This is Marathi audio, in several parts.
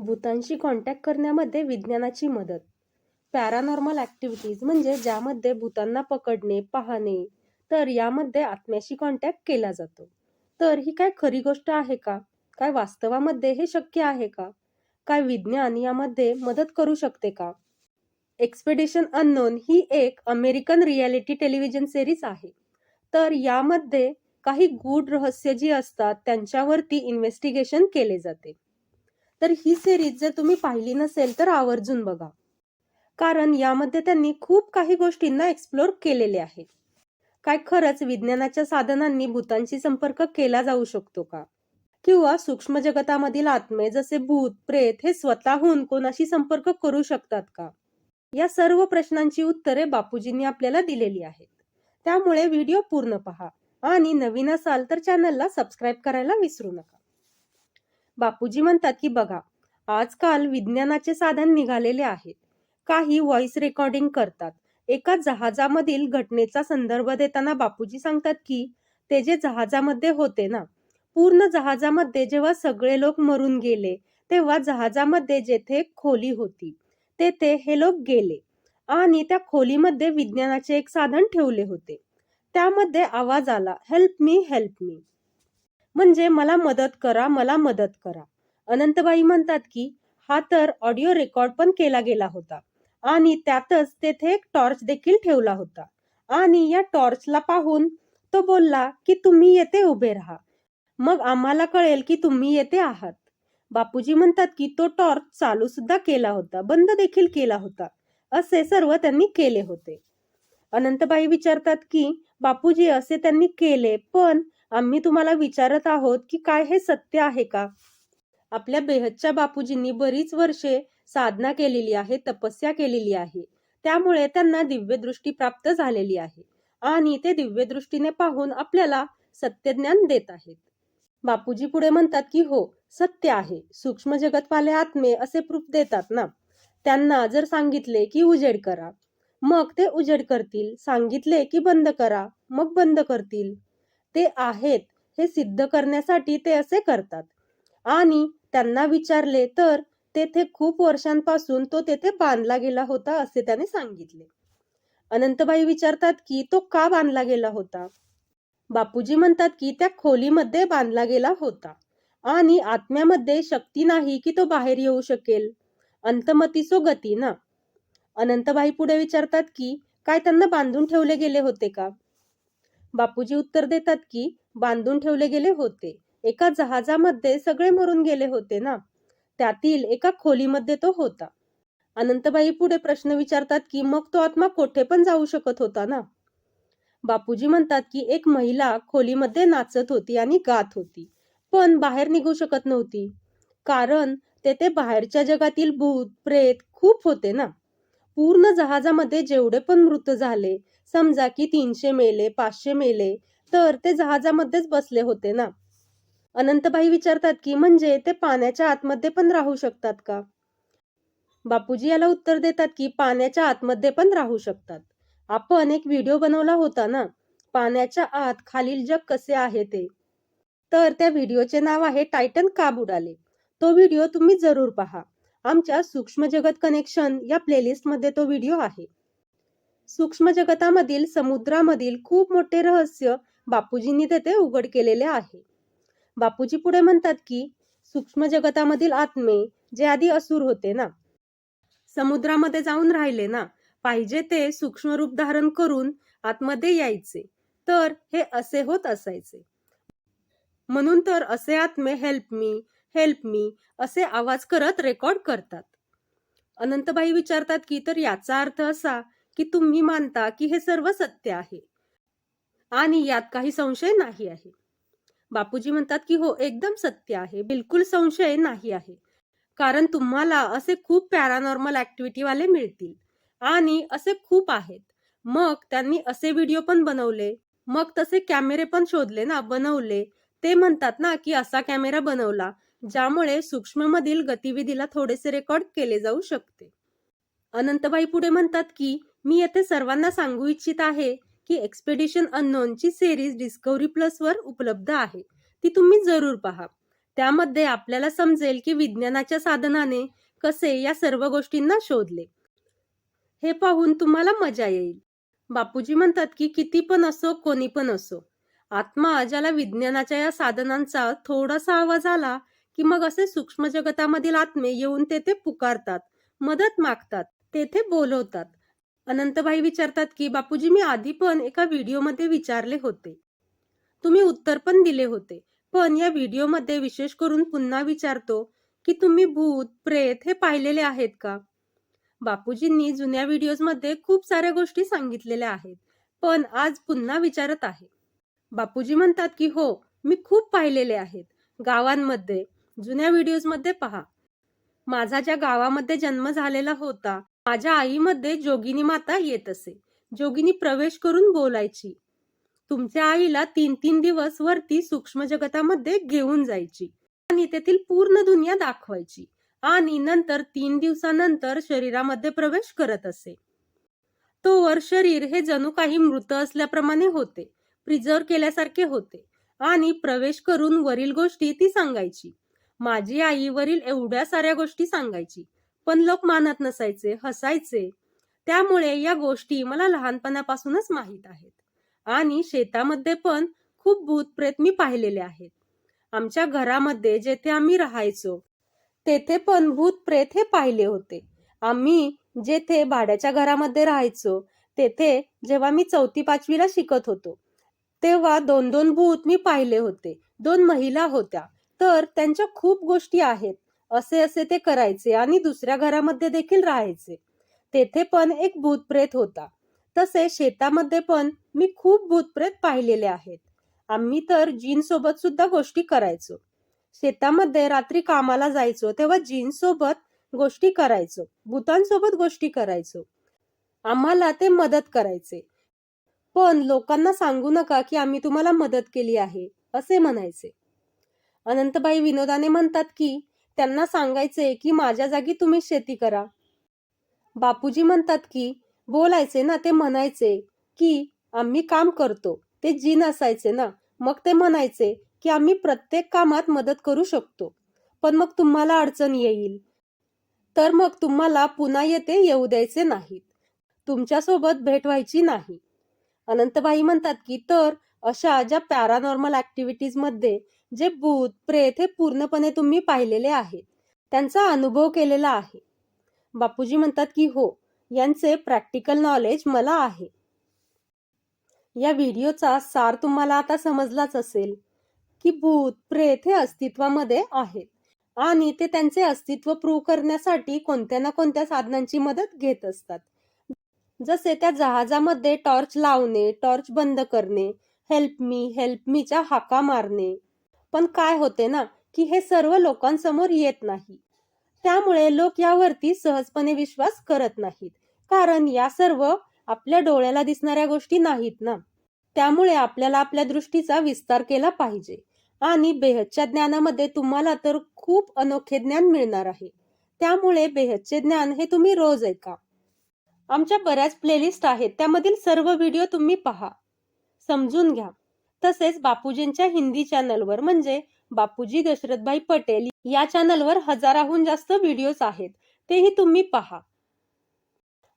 भूतांशी कॉन्टॅक्ट करण्यामध्ये विज्ञानाची मदत. पॅरानॉर्मल ॲक्टिव्हिटीज म्हणजे ज्यामध्ये भूतांना पकडणे पाहणे तर यामध्ये आत्म्याशी कॉन्टॅक्ट केला जातो. तर ही काय खरी गोष्ट आहे का? काय वास्तवामध्ये हे शक्य आहे का? काय विज्ञान यामध्ये मदत करू शकते का? एक्सपेडिशन अननोन ही एक अमेरिकन रियालिटी टेलिव्हिजन सिरीज आहे. तर यामध्ये काही गूढ रहस्य जी असतात त्यांच्यावरती इन्व्हेस्टिगेशन केले जाते. तर ही सिरीज जर तुम्ही पाहिली नसेल तर आवर्जून बघा. कारण यामध्ये त्यांनी खूप काही गोष्टींना एक्सप्लोर केलेले आहे काय खरंच विज्ञानाच्या साधनांनी भूतांशी संपर्क केला जाऊ शकतो का? किंवा सूक्ष्म जगतामधील आत्मे जसे भूत प्रेत हे स्वतःहून कोणाशी संपर्क करू शकतात का? या सर्व प्रश्नांची उत्तरे बापूजींनी आपल्याला दिलेली आहेत. त्यामुळे व्हिडिओ पूर्ण पहा. आणि नवीन असाल तर चॅनलला सबस्क्राईब करायला विसरू नका. बापूजी म्हणतात की बघा आजकाल विज्ञानाचे साधन निघालेले आहेत. काही व्हॉइस रेकॉर्डिंग करतात. एका जहाजामधील घटनेचा संदर्भ देताना बापूजी सांगतात की ते जे जहाजामध्ये होते ना पूर्ण जहाजामध्ये जेव्हा सगळे लोक मरून गेले तेव्हा जहाजामध्ये जेथे खोली होती तेथे हे लोक गेले आणि त्या खोलीमध्ये विज्ञानाचे एक साधन ठेवले होते. त्यामध्ये आवाज आला हेल्प मी हेल्प मी. म्हणजे मला मदत करा मला मदत करा. अनंतबाई म्हणतात की हा तर ऑडिओ रेकॉर्ड पण केला गेला होता आणि त्यातच तेथे एक टॉर्च देखील ठेवला होता आणि या टॉर्चला पाहून तो बोलला की तुम्ही येथे उभे राहा. मग आम्हाला कळेल की तुम्ही येथे आहात. बापूजी म्हणतात की तो टॉर्च चालू सुद्धा केला होता बंद देखील केला होता असे सर्व त्यांनी केले होते. अनंतबाई विचारतात की बापूजी असे त्यांनी केले पण आम्ही तुम्हाला विचारत आहोत की काय हे सत्य आहे का? आपल्या बेहदच्या बापूजींनी बरीच वर्षे साधना केलेली आहे तपस्या केलेली आहे. त्यामुळे त्यांना दिव्यदृष्टी प्राप्त झालेली आहे आणि ते दिव्यदृष्टीने पाहून आपल्याला सत्यज्ञान देत आहेत. बापूजी पुढे म्हणतात की हो सत्य आहे. सूक्ष्म जगतवाले आत्मे असे प्रूफ देतात ना. त्यांना जर सांगितले की उजेड करा. मग ते उजेड करतील. सांगितले की बंद करा. मग बंद करतील. ते आहेत हे सिद्ध करण्यासाठी ते असे करतात. आणि त्यांना विचारले तर तेथे खूप वर्षांपासून तो तेथे बांधला गेला होता असे त्याने सांगितले. अनंतबाई विचारतात की तो का बांधला गेला होता? बापूजी म्हणतात की त्या खोलीमध्ये बांधला गेला होता आणि आत्म्यामध्ये शक्ती नाही की तो बाहेर येऊ शकेल. अंतमती सो गती ना? अनंतबाई पुढे विचारतात की काय त्यांना बांधून ठेवले गेले होते का? बापूजी उत्तर देतात की बांधून ठेवले गेले होते. एका जहाजामध्ये सगळे मरून गेले होते ना? त्यातील एका खोलीमध्ये तो होता. अनंतबाई पुढे प्रश्न विचारतात की मग तो आत्मा कोठे पण जाऊ शकत होता ना? बापूजी म्हणतात की एक महिला खोलीमध्ये नाचत होती आणि गात होती पण बाहेर निघू शकत नव्हती. कारण तेथे बाहेरच्या जगातील भूत प्रेत खूप होते ना? पूर्ण जहाजामध्ये जेवढे पण मृत झाले समजा की तीनशे मेले पाचशे मेले तर ते जहाजामध्येच बसले होते ना? अनंतबाई विचारतात की म्हणजे ते पाण्याच्या आतमध्ये पण राहू शकतात का? बापूजी याला उत्तर देतात की पाण्याच्या आतमध्ये पण राहू शकतात. आपण एक व्हिडिओ बनवला होता ना? पाण्याच्या आत खालील जग कसे आहे ते? तर त्या व्हिडिओचे नाव आहे टायटन का बुडाले तो व्हिडिओ तुम्ही जरूर पहा. आमच्या सूक्ष्म जगत कनेक्शन या प्लेलिस्टमध्ये तो व्हिडिओ आहे. सूक्ष्म जगतामधील समुद्रामधील खूप मोठे रहस्य बापूजींनी तेथे उघड केलेले आहे. बापूजी पुढे म्हणतात की सूक्ष्म जगतामधील आत्मे जे आधी असुर होते ना समुद्रामध्ये जाऊन राहिले ना पाहिजे ते सूक्ष्म रूप धारण करून आतमध्ये यायचे तर हे असे होत असायचे. म्हणून तर असे आत्मे हेल्प मी हेल्प मी असे आवाज करत रेकॉर्ड करतात. अनंतबाई विचारतात की तर याचा अर्थ असा की तुम्ही मानता की हे सर्व सत्य आहे. आणि यात काही संशय नाही आहे. बापूजी म्हणतात की हो एकदम सत्य आहे. बिलकुल संशय नाही आहे. कारण तुम्हाला असे खूप पॅरानॉर्मल ऍक्टिव्हिटीवाले मिळतील. आणि असे खूप आहेत. मग त्यांनी असे व्हिडिओ पण बनवले. मग तसे कॅमेरे पण शोधले ना बनवले. ते म्हणतात ना की असा कॅमेरा बनवला ज्यामुळे सूक्ष्ममधील गतिविधीला थोडेसे रेकॉर्ड केले जाऊ शकते. अनंतबाई पुढे म्हणतात की मी येथे सर्वांना सांगू इच्छित आहे की एक्सपेडिशन अननोनची सिरीज डिस्कवरी प्लसवर उपलब्ध आहे. ती तुम्ही जरूर पहा. त्यामध्ये आपल्याला समजेल की विज्ञानाच्या साधनाने कसे या सर्व गोष्टींना शोधले. हे पाहून तुम्हाला मजा येईल. बापूजी म्हणतात की किती पण असो कोणी पण असो आत्मा ज्याला विज्ञानाच्या या साधनांचा थोडासा आवाज आला की मग असे सूक्ष्म जगतामधील आत्मे येऊन तेथे पुकारतात मदत मागतात तेथे बोलवतात. अनंतभाई विचारतात की बापूजी मी आधी पण एका व्हिडिओमध्ये विचारले होते. तुम्ही उत्तर पण दिले होते. पण या व्हिडिओमध्ये विशेष करून पुन्हा विचारतो की तुम्ही भूत प्रेत हे पाहिलेले आहेत का? बापूजींनी जुन्या व्हिडिओजमध्ये खूप साऱ्या गोष्टी सांगितलेल्या आहेत पण आज पुन्हा विचारत आहे. बापूजी म्हणतात की हो मी खूप पाहिलेले आहेत. गावांमध्ये जुन्या व्हिडिओजमध्ये पहा. माझा ज्या गावामध्ये जन्म झालेला होता माझ्या आईमध्ये जोगिनी माता येत असे. जोगिनी प्रवेश करून बोलायची. तुमच्या आईला तीन तीन दिवस वरती सूक्ष्म जगतामध्ये घेऊन जायची आणि तेथील पूर्ण दुनिया दाखवायची आणि नंतर तीन दिवसानंतर शरीरामध्ये प्रवेश करत असे. तोवर शरीर हे जणू काही मृत असल्याप्रमाणे होते प्रिझर्व केल्यासारखे होते आणि प्रवेश करून वरील गोष्टी ती सांगायची. माझी आई वरील एवढ्या साऱ्या गोष्टी सांगायची. पण लोक मानत नसायचे हसायचे. त्यामुळे या गोष्टी मला लहानपणापासूनच माहीत आहेत. आणि शेतामध्ये पण खूप भूत प्रेत मी पाहिलेले आहेत. आमच्या घरामध्ये जेथे आम्ही राहायचो तेथे पण भूत प्रेत हे पाहिले होते. आम्ही जेथे भाड्याच्या घरामध्ये राहायचो तेथे जेव्हा मी चौथी पाचवीला शिकत होतो तेव्हा दोन दोन भूत मी पाहिले होते. दोन महिला होत्या. तर त्यांच्या खूप गोष्टी आहेत. असे असे ते करायचे आणि दुसऱ्या घरामध्ये देखील राहायचे. तेथे पण एक भूत प्रेत होता. तसे शेतामध्ये पण मी खूप भूत प्रेत पाहिलेले आहेत. आम्ही तर जीन सोबत सुद्धा गोष्टी करायचो. शेतामध्ये रात्री कामाला जायचो तेव्हा जीन सोबत गोष्टी करायचो. भूतांसोबत गोष्टी करायचो. आम्हाला ते मदत करायचे. पण लोकांना सांगू नका की आम्ही तुम्हाला मदत केली आहे असे म्हणायचे. अनंतबाई विनोदाने म्हणतात की त्यांना सांगायचे की माझ्या जागी तुम्ही शेती करा. बापूजी म्हणतात की बोलायचे ना ते म्हणायचे की आम्ही काम करतो. ते जीन असायचे ना. मग ते म्हणायचे की आम्ही प्रत्येक कामात मदत करू शकतो. पण मग तुम्हाला अडचण येईल. तर मग तुम्हाला पुन्हा येते येऊ द्यायचे नाहीत. तुमच्यासोबत भेट व्हायची नाही. अनंतबाई म्हणतात की तर अशा ज्या पॅरानॉर्मल ऍक्टिव्हिटीजमध्ये जे भूत प्रेत हे पूर्णपणे तुम्ही पाहिलेले आहेत. त्यांचा अनुभव केलेला आहे. बापूजी म्हणतात की हो यांचे प्रॅक्टिकल नॉलेज मला आहे. या व्हिडिओचा सार तुम्हाला आता समजलाच असेल की भूत प्रेत हे अस्तित्वामध्ये आहेत आणि ते त्यांचे अस्तित्व प्रूव्ह करण्यासाठी कोणत्या ना कोणत्या साधनांची मदत घेत असतात. जसे त्या जहाजामध्ये टॉर्च लावणे टॉर्च बंद करणे हेल्प मी हेल्प मीच्या हाका मारणे पण काय होते ना की हे सर्व लोकांसमोर येत नाही. त्यामुळे लोक यावरती सहजपणे विश्वास करत नाहीत. कारण या सर्व आपल्या डोळ्याला दिसणाऱ्या गोष्टी नाहीत ना. त्यामुळे आपल्याला आपल्या दृष्टीचा विस्तार केला पाहिजे. आणि बेहदच्या ज्ञानामध्ये तुम्हाला तर खूप अनोखे ज्ञान मिळणार आहे. त्यामुळे बेहदचे ज्ञान हे तुम्ही रोज ऐका. आमच्या बऱ्याच प्लेलिस्ट आहेत. त्यामधील सर्व व्हिडिओ तुम्ही पहा. समजून घ्या. तसेच बापूजींच्या हिंदी चॅनलवर म्हणजे बापूजी दशरथभाई पटेल या चॅनलवर हजाराहून जास्त व्हिडिओज आहेत. तेही तुम्ही पहा.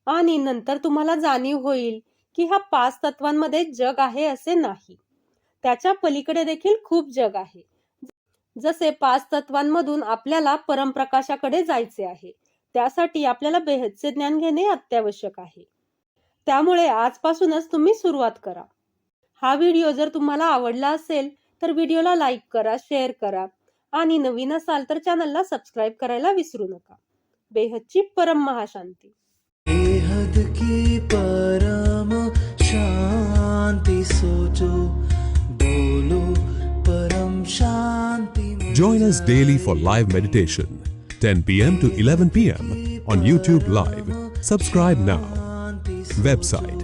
आणि नंतर तुम्हाला जाणीव होईल की हा पाच तत्वांमध्ये जग आहे असे नाही. त्याच्या पलीकडे देखील खूप जग आहे. जसे पाच तत्वांमधून आपल्याला परमप्रकाशाकडे जायचे आहे त्यासाठी आपल्याला बेहदचे ज्ञान घेणे अत्यावश्यक आहे. त्यामुळे आजपासूनच तुम्ही सुरुवात करा. हा व्हिडिओ जर तुम्हाला आवडला असेल तर व्हिडिओला लाईक करा शेअर करा आणि नवीन असाल तर चॅनलला सबस्क्राईब करायला विसरू नका बेहदची परम महाशांती बेहद की परम शांति सोचो बोलो परम शांति में Join us daily for live meditation, 10 p.m. to 11 p.m. on YouTube Live. Subscribe now. Website